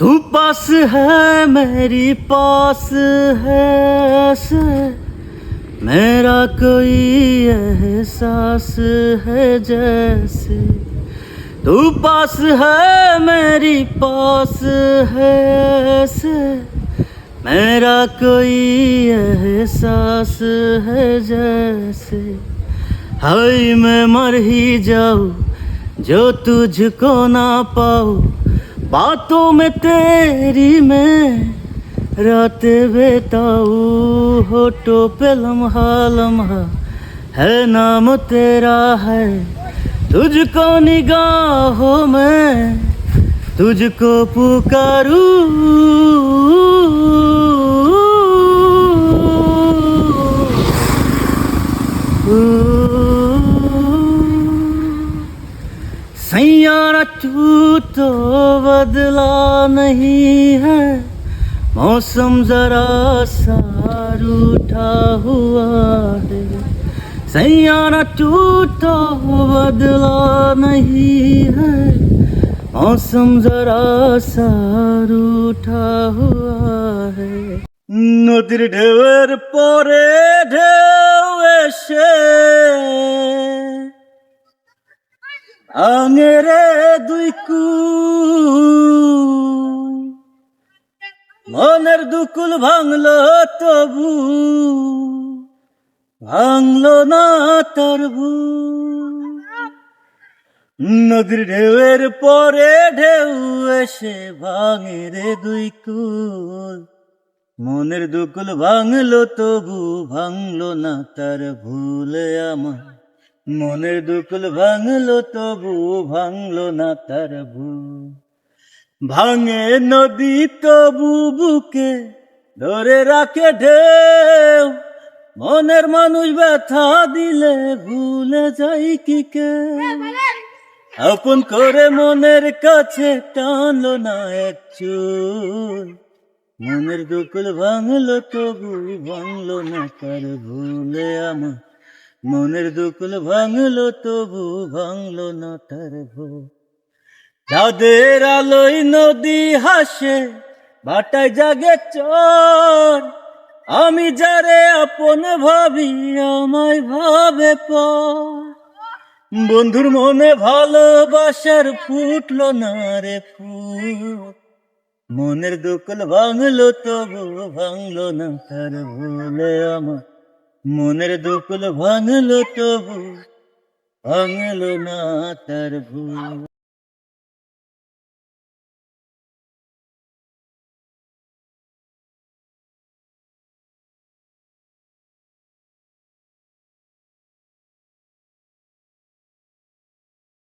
तू पास है, मेरी पास है, ऐसे मेरा कोई एहसास है जैसे। तू पास है, मेरी पास है, ऐसे मेरा कोई एहसास है जैसे। हाय, मैं मर ही जाऊँ, जो तुझको ना पाऊँ बातों में तेरी में रात बेताऊ होटो पे लम्हा लम्हा। है नाम तेरा है, तुझको निगाहों में तुझको पुकारू। सैयारा तू तो बदला नहीं है मौसम जरा सा रूठा हुआ है सैयारा तू तो बदला नहीं है मौसम जरा सा रूठा हुआ है নদীর ঢেউয়ের পরে ঢেউ এসে আঙেরে দুই কু মনের দুকুল ভাঙলো তবু, ভাঙলো না তার নদীর ঢেউয়ের পরে ঢেউ এসে ভাঙে রে দুই কুল মনের দুকুল ভাঙলো তবু, ভাঙলো না তার ভুলে আমার। মনের দুকুল ভাঙলো তবু ভাঙলো না তার ভুল। ভাঙে নদী তবু বুকে ধরে রাখে ঢেউ। মনের মানুষ ব্যথা দিলে ভুলে যাই কি কে আপন করে মনের কাছে টানলো না এক চুল। মনের দুকুল ভাঙলো তবু ভাঙলো না তার ভুলে আমার মনের দুকুল ভাঙলো, তবু ভাঙলো না তার যাদের আলোয় নদী হাসে, বাটায় জাগে চর। আমি যারে আপন ভাবি, আমায় ভাবে প বন্ধুর মনে ভালোবাসার ফুটলো না রে ফুল। মনের দুকুল ভাঙলো, তবু ভাঙলো না তার ভুলে আমার। মনের দুকুল ভাঙলো তবু ভাঙলো না তার ভুল।